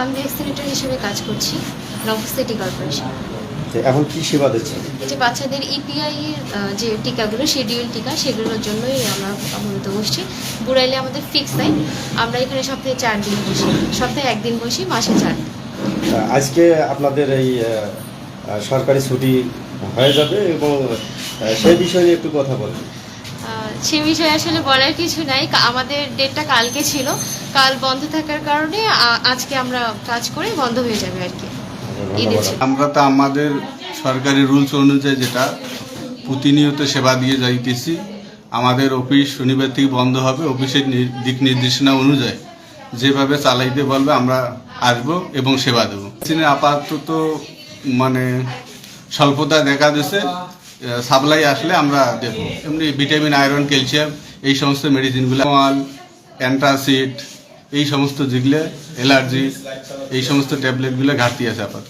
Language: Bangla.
আমি ভ্যাকসিনেটর হিসেবে কাজ করছি নভো সিটি কর্পোরেশন এখন কি সেবা দিচ্ছেন? এই যে বাচ্চাদের ইপিআই এর যে টিকাগুলো শিডিউল টিকা সেগুলোর জন্যই আমরা মূলত বসছি। বুড়াইলে আমাদের ফিক্স নাই আমরা এখানে সপ্তাহে চার দিন বসি। সপ্তাহে একদিন বসি মাসে চার দিন। আজকে আপনাদের এই সরকারি ছুটি হয়ে যাবে এবং সেই বিষয়ে একটু কথা আহ, সে বিষয়ে আসলে বলার কিছু নাই। আমাদের ডেটটা কালকে ছিল। কাল বন্ধ থাকার কারণে আজকে আমরা কাজ করে বন্ধ হয়ে যাবে আর কি। আমরা তো আমাদের সরকারি রুলস অনুযায়ী যেটা প্রতিনিয়ত সেবা দিয়ে যাইতেছি আমাদের অফিস শনিবার থেকে বন্ধ হবে। অফিসের দিক নির্দেশনা অনুযায়ী যেভাবে চালাইতে বলবে আমরা আসব এবং সেবা দেবো। আপাতত মানে স্বল্পতা দেখা দিয়েছে সাপ্লাই আসলে আমরা দেবো। এমনি ভিটামিন, আয়রন, ক্যালসিয়াম, এই সমস্ত মেডিসিনগুলো মাল অ্যান্টাসিড, এই সমস্ত যেগুলো, অ্যালার্জি, এই সমস্ত ট্যাবলেটগুলো ঘাটতি আছে আপাতত।